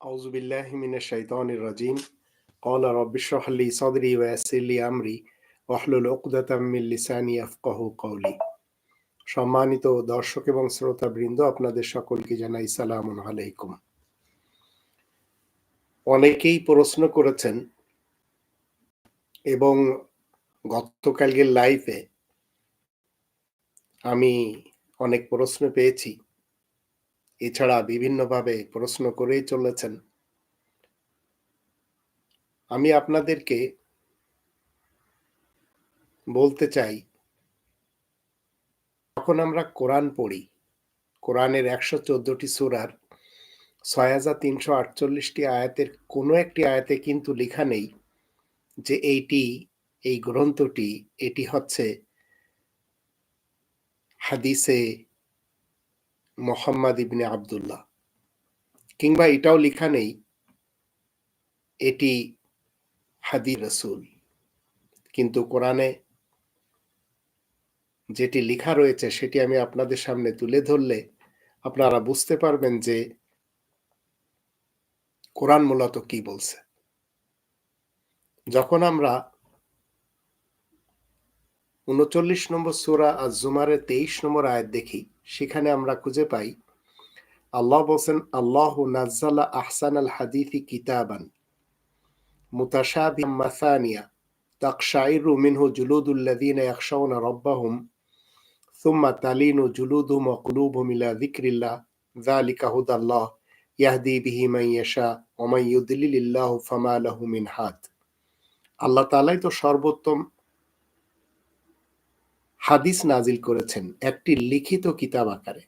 أعوذ بالله من الشيطان الرجيم قال رب اشرح لي صدري ويسر لي أمري واحلل عقدة من লিসানি يفقهوا قولي সম্মানিত দর্শক এবং শ্রোতা বৃন্দ আপনাদের সকলকে জানাই সালাম আলাইকুম অনেকেই প্রশ্ন করেছেন এবং গতকালকের লাইফে আমি অনেক প্রশ্ন পেয়েছি এছাড়া বিভিন্নভাবে প্রশ্ন করেই চলেছেন। আমি আপনাদেরকে বলতে চাই, যখন আমরা কোরআন পড়ি, কোরআনের একশো চোদ্দটি সুরার ছয় হাজার তিনশো আটচল্লিশটি আয়াতের কোনো একটি আয়াতে কিন্তু লেখা নেই যে এইটি, এই গ্রন্থটি, এটি হচ্ছে হাদিসে মোহাম্মদ ইবনে আবদুল্লাহ। কিংবা এটাও লেখা নেই, এটি হাদি রসুল। কিন্তু কোরআনে যেটি লেখা রয়েছে, সেটি আমি আপনাদের সামনে তুলে ধরলে আপনারা বুঝতে পারবেন যে কোরআন মূলত কি বলছে। যখন আমরা উনচল্লিশ নম্বর সুরা আর জুমারের তেইশ নম্বর আয়াত দেখি সেখানে আমরা খুঁজে পাই। আল্লাহ বলছেন, আল্লাহ নাজ্জালা আহসান আল হাদিফি কিতাবান মুতাশাবি মাসানিয়া তাকশাইরু মিনহু জুলুদুল্লাযীনা ইয়াখশাউনা রাব্বাহুম সুম্মা তালিনু জুলুদুহুম ওয়া কুলুবুহুম ইলা যিকরিল্লাহ যালিকা হুদাল্লাহ ইয়াহদি বিহি মান ইয়াশা ওয়া মান ইউদ্লিলিল্লাহু ফামা লাহু মিন হাদ। আল্লাহ তাআলাই তো সর্বোত্তম হাদিস নাজিল করেছেন একটি লিখিত কিতাব আকারে,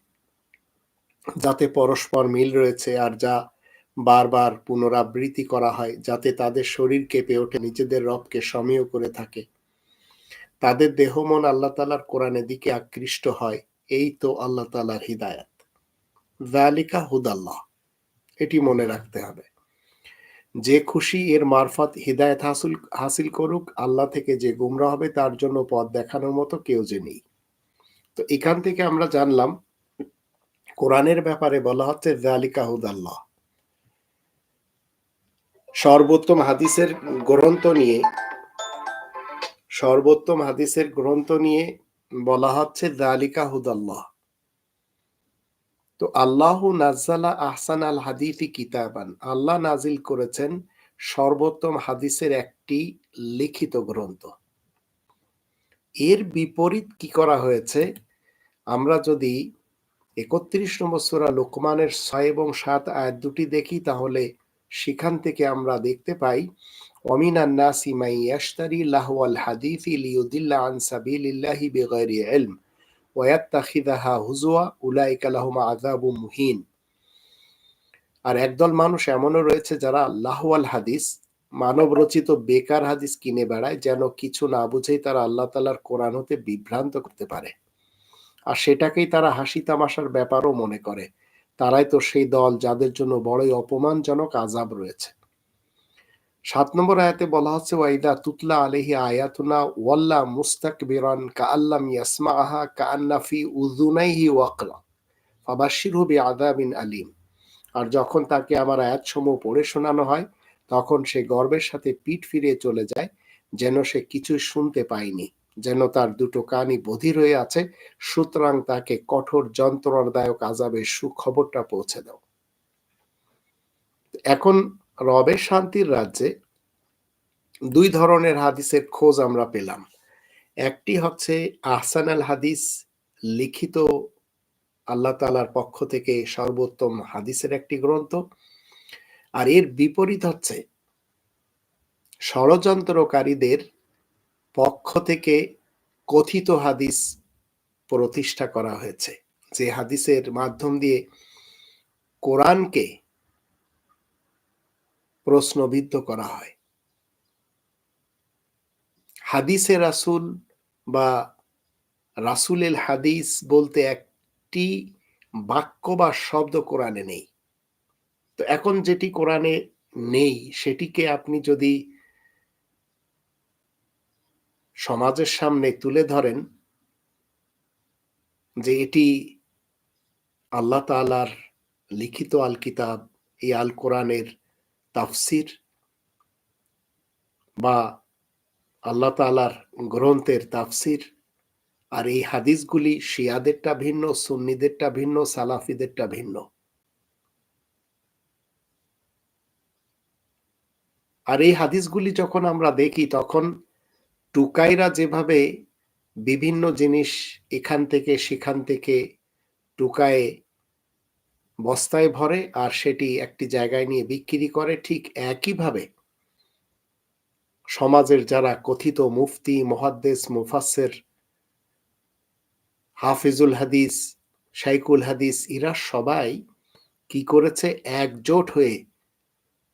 যাতে পরস্পর মিল রয়েছে আর যা বারবার পুনরাবৃত্তি করা হয়, যাতে তাদের শরীর কেঁপে ওঠে, নিজেদের রবকে সমীয় করে থাকে। তাদের দেহ মন আল্লাহ তালার কোরআনের দিকে আকৃষ্ট হয়, এই তো আল্লাহ তালার হৃদায়াত। ভ্যালিকা হুদাল্লাহ, এটি মনে রাখতে হবে। যে খুশি এর মারফত হৃদায়ত হাসিল হাসিল করুক, আল্লাহ থেকে যে গুমরা হবে তার জন্য পথ দেখানোর মতো কেউ যে নেই। তো এখান থেকে আমরা জানলাম, কোরআনের ব্যাপারে বলা হচ্ছে জালিকা হুদাল্লাহ। সর্বোত্তম হাদিসের গ্রন্থ নিয়ে, সর্বোত্তম হাদিসের গ্রন্থ নিয়ে বলা হচ্ছে জালিকা হুদাল্লাহ। তো আল্লাহ নাজালা আহসান আল হাদিফি কিতাবান। আল্লাহ নাজিল করেছেন সর্বোত্তম হাদিসের একটি লিখিত গ্রন্থ। এর বিপরীত কি করা হয়েছে? আমরা যদি একত্রিশ নম্বর সুরা লোকমানের ছয় এবং সাত আয়াত দুটি দেখি, তাহলে সেখান থেকে আমরা দেখতে পাই, অমিনান নাসি মাই ইয়াশতারি লাহওয়াল হাদিফি লিউদিল্লা আন সাবিলিল্লাহি বিগাইরি ইলম। ওয়াত্তাখিদাহা হুজুয়া উলাইকা লাহুম মুহিন। আর একদল মানুষ এমনও রয়েছে যারা লাহওয়াল হাদিস মানব রচিত বেকার হাদিস কিনে বেড়ায়, যেন কিছু না বুঝেই তারা আল্লাহ তালার কোরআন হতে বিভ্রান্ত করতে পারে। আর সেটাকেই তারা হাসি তামাশার ব্যাপারও মনে করে। তারাই তো সেই দল যাদের জন্য বড়ই অপমানজনক আজাব রয়েছে। সাত নম্বর আয়াতে বলা হচ্ছে, ওয়াইদা তুতলা আলহি আয়াতুনা ওয়াল্লা মুস্তাকবিরান কা আল্লাম ইয়াসমাহা কা আন্নাফি উযুনাইহি ওয়াকরা ফাবাশশিরহু বিআযাবিন আলিম। আর যখন তাকে আমার আয়াত সমূহ পড়ে শোনানো হয়, তখন সে গর্বের সাথে পিঠ ফিরিয়ে চলে যায়, যেন সে কিছুই শুনতে পায়নি, যেন তার দুটো কানই বধির হয়ে আছে, সুতরাং তাকে কঠোর যন্ত্রণাদায়ক আজাবের সুখবরটা পৌঁছে দাও। এখন রবের শান্তির রাজ্যে দুই ধরনের হাদিসের খোঁজ আমরা পেলাম। একটি হচ্ছে আহসান আল হাদিস, লিখিত আল্লাহ তালার পক্ষ থেকে সর্বোত্তম হাদিসের একটি গ্রন্থ। আর এর বিপরীত হচ্ছে ষড়যন্ত্রকারীদের পক্ষ থেকে কথিত হাদিস প্রতিষ্ঠা করা হয়েছে। যে হাদিসের মাধ্যম দিয়ে কোরআনকে প্রশ্নবিদ্ধ করা হয়। হাদিসে রাসুল বা রাসুলের হাদিস বলতে একটি বাক্য বা শব্দ কোরআনে নেই। তো এখন যেটি কোরআনে নেই, সেটিকে আপনি যদি সমাজের সামনে তুলে ধরেন যে এটি আল্লাহ তালার লিখিত আল কিতাব এই আল কোরআনের তাফসির বা আল্লাহ তালার গ্রন্থের তাফসির। আর এই হাদিসগুলি শিয়াদেরটা ভিন্ন, সুন্নিদেরটা ভিন্ন, সালাফিদেরটা ভিন্ন। আর এই হাদিসগুলি যখন আমরা দেখি, তখন টুকাইরা যেভাবে বিভিন্ন জিনিস এখান থেকে, সেখান থেকে টুকায়ে বস্তায় ভরে আর সেটি একটি জায়গায় নিয়ে বিক্রি করে ঠিক একইভাবে। সমাজের যারা কথিত মুফতি, মহাদ্দেস মুফাসের হাফিজুল হাদিস শাইকুল হাদিস ইরা সবাই কি করেছে? একজোট হয়ে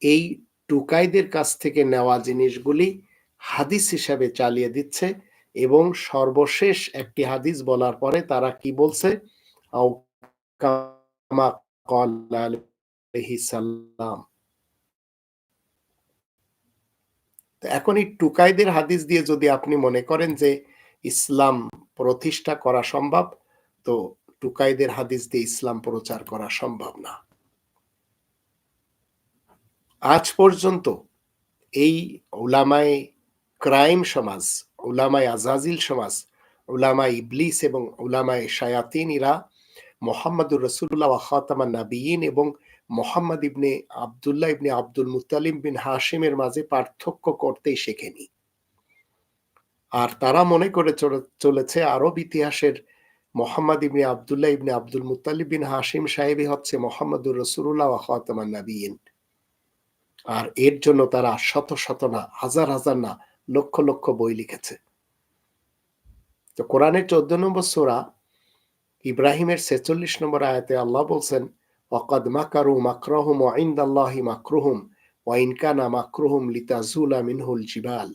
এই টুকাইদের কাছ থেকে নেওয়া জিনিসগুলি হাদিস হিসাবে চালিয়ে দিচ্ছে এবং সর্বশেষ একটি হাদিস বলার পরে তারা কি বলছে? সাল্লাম এখন এই টুকাইদের হাদিস দিয়ে যদি আপনি মনে করেন যে ইসলাম প্রতিষ্ঠা করা সম্ভব, তো টুকাইদের হাদিস দিয়ে ইসলাম প্রচার করা সম্ভব না। আজ পর্যন্ত এই ওলামায় ক্রাইম সমাজ ওলামায় আজাজিল সমাজ ওলামায় ইবলিস এবং ওলামায় শায়াতিন ইরা মোহাম্মদুর রসুল্লাহ খাতামা নাবিয়িন এবং মোহাম্মদ ইবনে আবদুল্লাহ ইবনে আব্দুল মুতালিম বিন হাসিমের মাঝে পার্থক্য করতেই শেখেনি। আর তারা মনে করে চলেছে আরব ইতিহাসের মোহাম্মদ ইবনে আবদুল্লাহ ইবনে আব্দুল মুতালিব বিন হাসিম সাহেবই হচ্ছে মোহাম্মদুর রসুল্লাহ খাতামা নাবিয়িন আর এর জন্য তারা শত শত না, হাজার হাজার না, লক্ষ লক্ষ বই লিখেছে। তো কোরআনের চোদ্দ নম্বর সোরা ইব্রাহিমের ছেচল্লিশ নম্বর আয়াতে আল্লাহ বলছেন অকাদ মাকারু মাকরহুম ওয়াইন্দাল্লাহি মাকরুহুম ওয়াইনকানা মাকরুহুম লিতাজুলা মিনহুল জিবাল।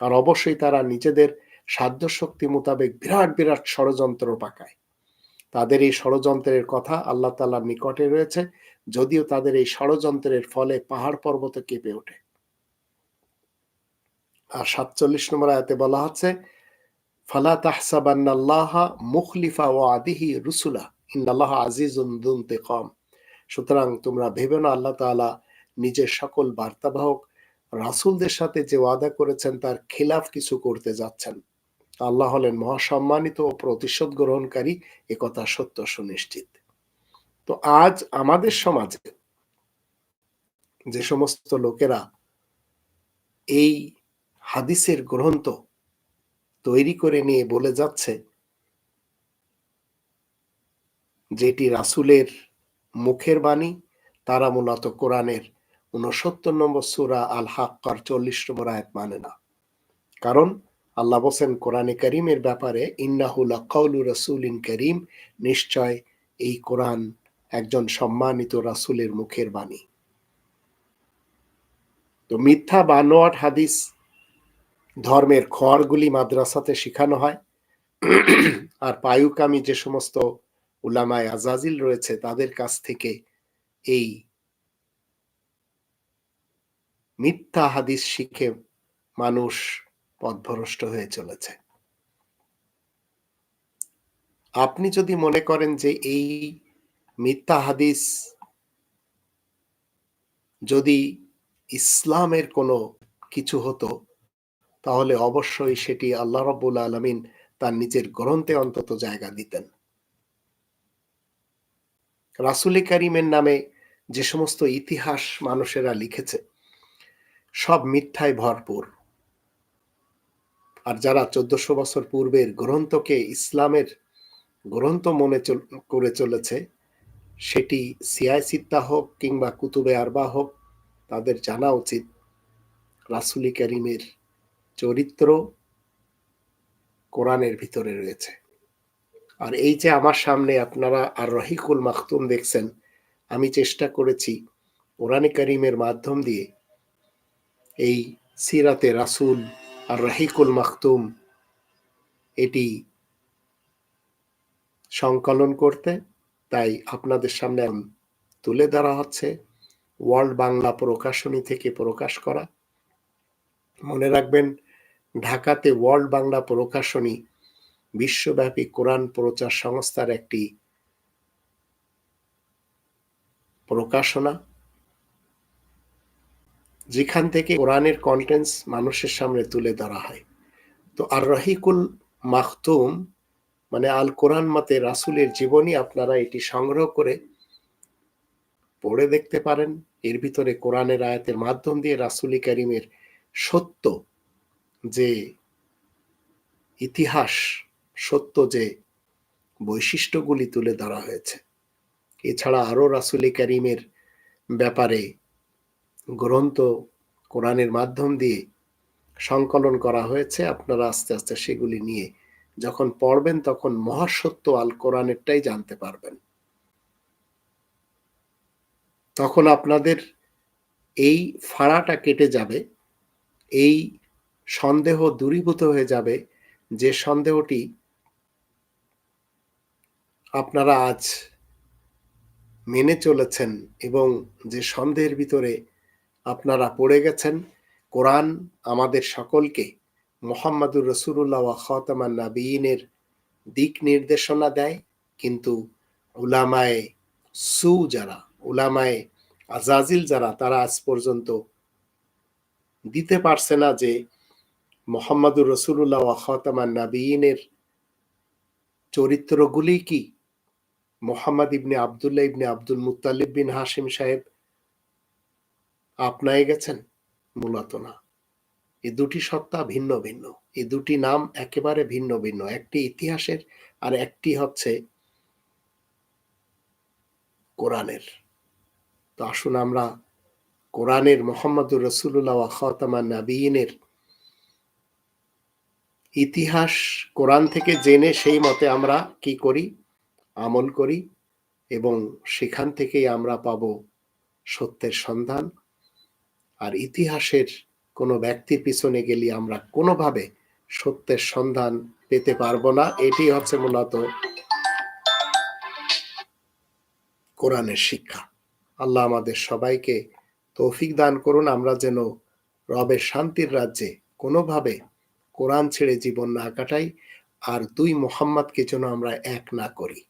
আর অবশ্যই তারা নিজেদের সাধ্য শক্তি মোতাবেক বিরাট বিরাট ষড়যন্ত্র পাকায়। তাদের এই ষড়যন্ত্রের কথা আল্লাহ তালার নিকটে রয়েছে, যদিও তাদের এই ষড়যন্ত্রের ফলে পাহাড় পর্বত কেঁপে ওঠে। আর সাতচল্লিশ নম্বর আয়াতে বলা হচ্ছে ফালা তাহসাবান্নাল্লাহ মুখলিফা ও আদিহি রুসুলা, ইন্নাল্লাহ আজিজুন কম সুতরাং তোমরা ভেবে না আল্লাহ তাআলা নিজের সকল বার্তাবাহক রাসুলদের সাথে যে ওয়াদা করেছেন তার খিলাফ কিছু করতে যাচ্ছেন। আল্লাহ হলেন মহাসম্মানিত ও প্রতিশোধ গ্রহণকারী একথা সত্য সুনিশ্চিত। তো আজ আমাদের সমাজে যে সমস্ত লোকেরা এই হাদিসের গ্রন্থ তৈরি করে নিয়ে বলে যাচ্ছে যেটি রাসুলের মুখের বাণী, তারা মূলত কোরআনের উনসত্তর নম্বর সুরা আল হাক্কার চল্লিশ নম্বর আয়াত মানে না। কারণ আল্লাহ বসেন কোরআনে করিমের ব্যাপারে ইন্নাহুল আকাউলু রসুল ইন করিম নিশ্চয় এই কোরআন একজন সম্মানিত রাসুলের মুখের বাণী। তো মিথ্যা বানোয়াট হাদিস ধর্মের খড়গুলি মাদ্রাসাতে শেখানো হয়। আর পায়ুকামী যে সমস্ত উলামায় আজাজিল রয়েছে, তাদের কাছ থেকে এই মিথ্যা হাদিস শিখে মানুষ পথভ্রষ্ট হয়ে চলেছে। আপনি যদি মনে করেন যে এই মিথ্যা হাদিস যদি ইসলামের কোনো কিছু হতো তাহলে অবশ্যই সেটি আল্লাহ রব্বুল আলমিন তার নিজের গ্রন্থে অন্তত জায়গা দিতেন। রাসুলি কারিমের নামে যে সমস্ত ইতিহাস মানুষেরা লিখেছে, সব মিথ্যায় ভরপুর। আর যারা চোদ্দশো বছর পূর্বের গ্রন্থকে ইসলামের গ্রন্থ মনে করে চলেছে, সেটি সিয়াই সিত্তা হোক কিংবা কুতুবে আরবা হোক, তাদের জানা উচিত রাসুলি করিমের চরিত্র কোরআনের ভিতরে রয়েছে। আর এই যে আমার সামনে আপনারা আর রহিকুল মাখতুম দেখছেন, আমি চেষ্টা করেছি কোরআনে করিমের মাধ্যম দিয়ে এই সিরাতে রাসুল আর রাহিকুল মাখতুম এটি সংকলন করতে, তাই আপনাদের সামনে তুলে ধরা হচ্ছে। ওয়ার্ল্ড বাংলা প্রকাশনী থেকে প্রকাশ করা। মনে রাখবেন ঢাকাতে ওয়ার্ল্ড বাংলা প্রকাশনী বিশ্বব্যাপী কোরআন প্রচার সংস্থার একটি প্রকাশনা। যেখান থেকে কোরআনের কন্টেন্টস মানুষের সামনে তুলে ধরা হয়। তো আর রহিকুল মাহতুম মানে আল কোরআন মতে রাসুলের জীবনী আপনারা এটি সংগ্রহ করে পড়ে দেখতে পারেন। এর ভিতরে কোরআনের আয়াতের মাধ্যম দিয়ে রাসুলি করিমের সত্য যে ইতিহাস সত্য যে বৈশিষ্ট্যগুলি তুলে ধরা হয়েছে। এছাড়া আরও রাসুলি করিমের ব্যাপারে গ্রন্থ কোরআনের মাধ্যম দিয়ে সংকলন করা হয়েছে। আপনারা আস্তে আস্তে সেগুলি নিয়ে যখন পড়বেন তখন মহাসত্য আল কোরআনেরটাই জানতে পারবেন। তখন আপনাদের এই ফাড়াটা কেটে যাবে। এই সন্দেহ দূরীভূত হয়ে যাবে যে সন্দেহটি আপনারা আজ মেনে চলেছেন এবং যে সন্দেহের ভিতরে আপনারা পড়ে গেছেন, কোরআন আমাদের সকলকে মোহাম্মদুর রসুল্লাহ খতামান নাবিনের দিক নির্দেশনা দেয়। কিন্তু উলামায়ে সু যারা, উলামায়ে আজাজিল যারা, তারা আজ পর্যন্ত দিতে পারছে না যে মোহাম্মদুর রসুল্লাহ খতামান নাবিনের চরিত্রগুলি কি? মোহাম্মদ ইবনে আবদুল্লাহ ইবনে আব্দুল মুতালিব বিন হাসিম সাহেব আপনায় গেছেন মূলত না। এই দুটি সত্তা ভিন্ন ভিন্ন। এই দুটি নাম একেবারে ভিন্ন ভিন্ন। একটি ইতিহাসের আর একটি হচ্ছে কোরআনের। তো আসুন আমরা কোরআনের মোহাম্মদুর রসুল্লাহ খাতামান নাবিনের ইতিহাস কোরআন থেকে জেনে সেই মতে আমরা কি করি? আমল করি এবং সেখান থেকেই আমরা পাব সত্যের সন্ধান। আর ইতিহাসের কোনো ব্যক্তির পিছনে গেলে আমরা কোনোভাবে সত্যের সন্ধান পেতে পারব না। এটি হচ্ছে মূলত কোরআনের শিক্ষা। আল্লাহ আমাদের সবাইকে তৌফিক দান করুন। আমরা যেন রবের শান্তির রাজ্যে কোনোভাবে কোরআন ছেড়ে জীবন না কাটাই আর দুই মোহাম্মদকে যেন আমরা এক না করি।